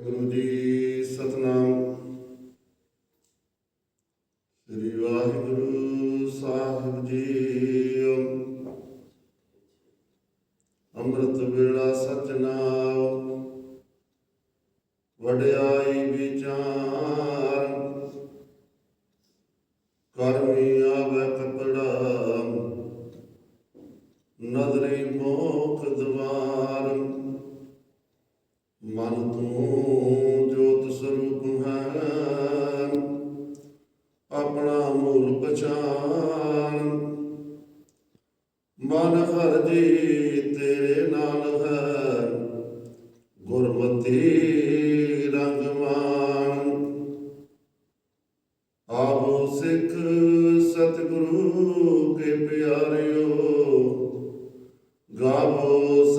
ਗੁਰੂ ਜੀ ਸਤਨਾਮ। ਸ੍ਰੀ ਵਾਹਿਗੁਰੂ ਸਾਹਿਬ ਜੀ ਅੰਮ੍ਰਿਤ ਵੇਲਾ ਸਚਨਾਮ। ਵਡਿਆਈ ਵਿਚਾਰ। ਕਰਮੀ ਆਵੇ ਕਪੜਾ। ਨਦਰੀ ਮੋਖ ਦਵਾ ਮਨ ਹਰ ਜੀ ਤੇਰੇ ਨਾਲ ਹੈ। ਗੁਰਮਤੀ ਰੰਗਵਾਨ ਆਵੋ ਸਿੱਖ ਸਤਿਗੁਰੂ ਕੇ ਪਿਆਰਿਓ ਗਾਵੋ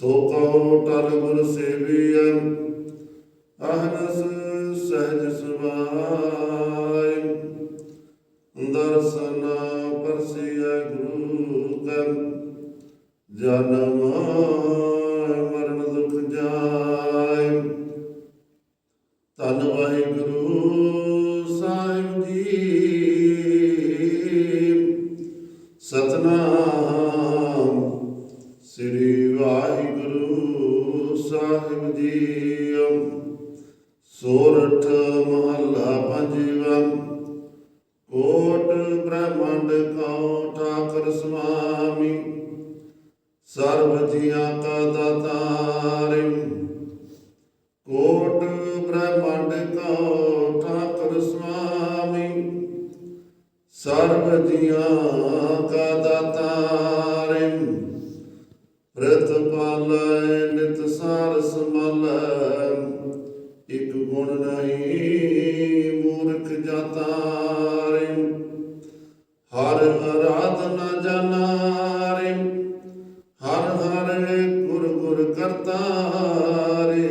ਸੋ ਕਉ ਟਲ ਗੁਰ ਸੇਵੀਐ ਅਹਨਸ ਸਹਿਜ ਸੁਭਾਇ ਦਰਸ਼ਨ ਪਰਸਿਐ ਗੁਰੂ ਕੈ ਜਨਮ ਮਰਨ ਦੁਖ ਜਾਇ। ਧੰਨ ਵਾਹਿਗੁਰੂ ਸਾਹਿਬ ਜੀ। ਸਾਹਿਬ ਜੀ ਸੋਰਠ ਮਹੱਲਾ ਪੰਜਵਾ। ਕੋਟ ਬ੍ਰਹਮੰਡ ਕਉ ਠਾਕਰ ਸੁਆਮੀ ਸਰਬ ਜੀਆਂ ਕਾ ਦਾਤਾਰ। ਕੋਟ ਬ੍ਰਹਮੰਡ ਕਉ ਠਾਕੁਰ ਸੁਆਮੀ ਸਰਬ ਜੀਆਂ ਕਾ ਦਾਤਾਰ। ਪ੍ਰਤਪਾਲੈ ਨਿਤ ਸਾਰ ਸਮਲੈ ਇਕ ਗੁਣ ਨਹੀਂ ਮੂਰਖ ਜਾਤਾਰ ਹਰ ਅਰਾਧਨਾ ਜਨਾਰੇ ਹਰ ਹਰ ਗੁਰ ਗੁਰ ਕਰਤਾਰੇ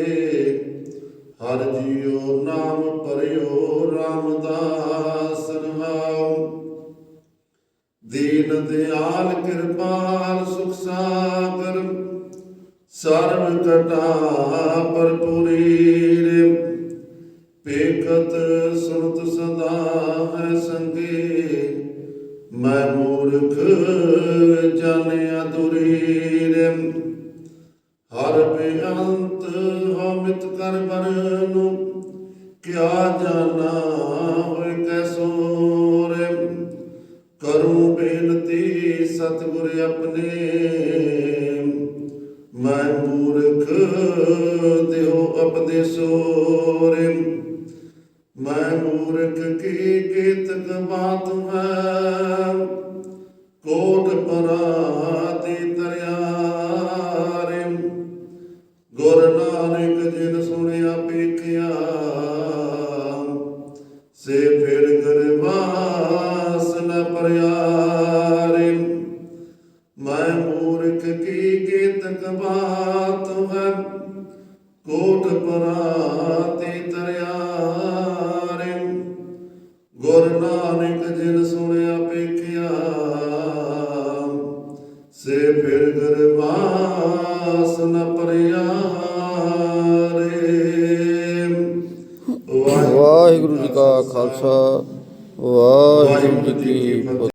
ਹਰ ਜੀਉ ਨਾਮ ਪਰਿਓ ਰਾਮ ਦਾ ਦੀਨ ਦਿਆਲ ਕਿਰਪਾਲ ਸੁਖ ਸਾਗਰ, ਸਰਬ ਕਟਾ ਭਰਪੂਰੀ ਰੇ ਪੇਖਤ ਸਦਾ ਹੈ ਸੰਗੇ, ਮੈਂ ਮੂਰਖ ਜਾਣਿਆ ਦੁਰੀ ਹਰ ਬੇਅੰਤ ਹਮਿਤ ਕਰ ਬਰਨੂ ਕਿਆ ਜਾਣਾ ਕਰੂੰ ਬੇਨਤੀ ਸਤਿਗੁਰ ਆਪਣੇ। ਮੈਂ ਮੂਰਖ, ਦਿਓ ਉਪਦੇਸੋ ਰੇ ਮੈਂ ਮੂਰਖ, ਕੀ ਕੀਤਕ ਬਾਤ ਹੈ ਕੋਟ ਪਰਾਤੀ ਤਰਿਆ ਗੁਰ ਨਾਨਕ ਜਿਨ ਸੁਣਿਆ, ਪੇਖਿਆ ਪਰਿਆਰੇ ਮੈਂ ਮੂਰਖ ਕੀ ਕੀਤਕ ਬਾਤ ਹੈ? ਕੋਟ ਪਰਾਤੀ ਤਰਿਆ ਗੁਰ ਨਾਨਕ ਜਿਨ ਸੁਣਿਆ ਪੇਖਿਆ ਸੇ ਫਿਰ ਗਰਵਾਸ ਨ ਪਰਿਆ ਵਾਹਿਗੁਰੂ ਜੀ ਕਾ ਖਾਲਸਾ, ਵਾਹਿਗੁਰੂ ਜੀ ਕੀ